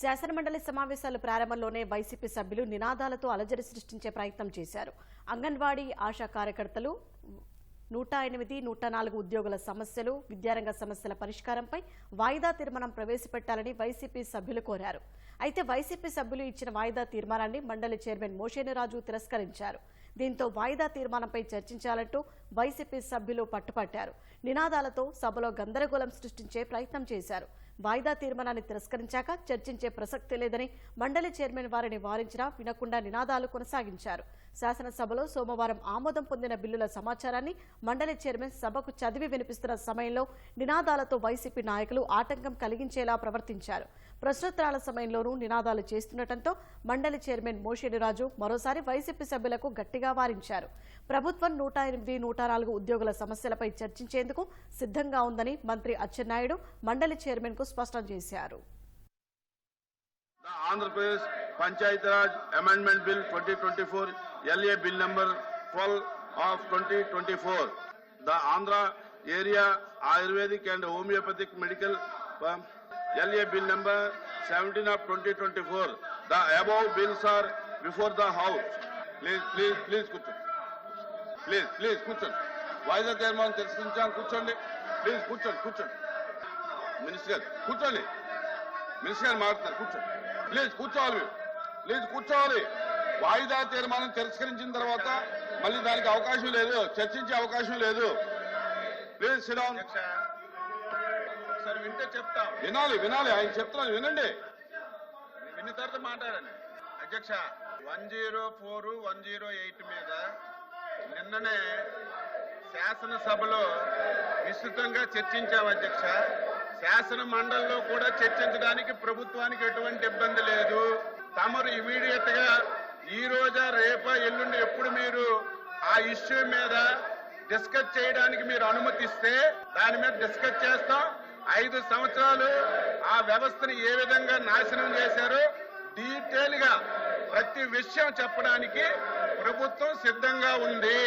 శాసనమండలి సమావేశాల ప్రారంభంలోనే వైసీపీ సభ్యులు నినాదాలతో అలజడి సృష్టించే ప్రయత్నం చేశారు. అంగన్వాడీ ఆశా కార్యకర్తలు నూట ఎనిమిది నూట నాలుగు ఉద్యోగుల సమస్యలు విద్యారంగ సమస్యల పరిష్కారంపై వాయిదా తీర్మానం ప్రవేశపెట్టాలని వైసీపీ సభ్యులు కోరారు. అయితే వైసీపీ సభ్యులు ఇచ్చిన వాయిదా తీర్మానాన్ని మండలి చైర్మన్ మోషేనిరాజు తిరస్కరించారు. దీంతో వాయిదా తీర్మానంపై చర్చించాలంటూ వైసీపీ సభ్యులు పట్టుపట్టారు. నినాదాలతో సభలో గందరగోళం సృష్టించే ప్రయత్నం చేశారు. వాయిదా తీర్మానాన్ని తిరస్కరించాక చర్చించే ప్రసక్తి లేదని మండలి చైర్మన్ వారిని వారించినా వినకుండా నినాదాలు కొనసాగించారు. శాసనసభలో సోమవారం ఆమోదం పొందిన బిల్లుల సమాచారాన్ని మండలి చైర్మన్ సభకు చదివి వినిపిస్తున్న సమయంలో నినాదాలతో వైసీపీ నాయకులు ఆటంకం కలిగించేలా ప్రవర్తించారు. ప్రశ్నోత్తరాల సమయంలోనూ నినాదాలు చేస్తుండటంతో మండలి చైర్మన్ మోషేడిరాజు మరోసారి వైసీపీ సభ్యులకు గట్టిగా వారించారు. ప్రభుత్వం నూట ఎనిమిది నూట నాలుగు ఉద్యోగుల సమస్యలపై చర్చించేందుకు సిద్ధంగా ఉందని మంత్రి అచ్చెన్నాయుడు మండలి చైర్మన్కు స్పష్టం చేశారు The Andhra Pradesh Panchayat Raj Amendment Bill 2024, LA Bill number 12 of 2024. The Andhra Area Ayurvedic and Homeopathic Medical um, LA Bill number 17 of 2024. The above bills are before the House. Please, please, please, కూర్చోండి. Please, please, కూర్చోండి. వాయిదా తీర్మానం తెలుసుకుంటాం కూర్చోండి please కూర్చోండి కూర్చోండి minister గారు కూర్చోండి. మినిస్టర్ గారు మాట్లాడుతున్నారు కూర్చోండి ప్లీజ్ కూర్చోవాలి. ప్లీజ్ కూర్చోవాలి. వాయిదా తీర్మానం తిరస్కరించిన తర్వాత మళ్ళీ దానికి అవకాశం లేదు చర్చించే అవకాశం లేదు. ప్లీజ్ సిడౌన్ వింటే చెప్తాం. వినాలి వినాలి. ఆయన చెప్తున్నాను వినండి. విన్న తర్వాత మాట్లాడండి. అధ్యక్ష one zero four one zero eight మీద నిన్ననే శాసనసభలో విస్తృతంగా చర్చించాం అధ్యక్ష. శాసన మండలిలో కూడా చర్చించడానికి ప్రభుత్వానికి ఎటువంటి ఇబ్బంది లేదు. తమరు ఇమీడియట్గా ఈ రోజా రేపా ఎల్లుండి ఎప్పుడు మీరు ఆ ఇష్యూ మీద డిస్కస్ చేయడానికి మీరు అనుమతిస్తే దాని మీద డిస్కస్ చేస్తాం. ఐదు సంవత్సరాలు ఆ వ్యవస్థని ఏ విధంగా నాశనం చేశారో డీటెయిల్గా ప్రతి విషయం చెప్పడానికి ప్రభుత్వం సిద్ధంగా ఉంది.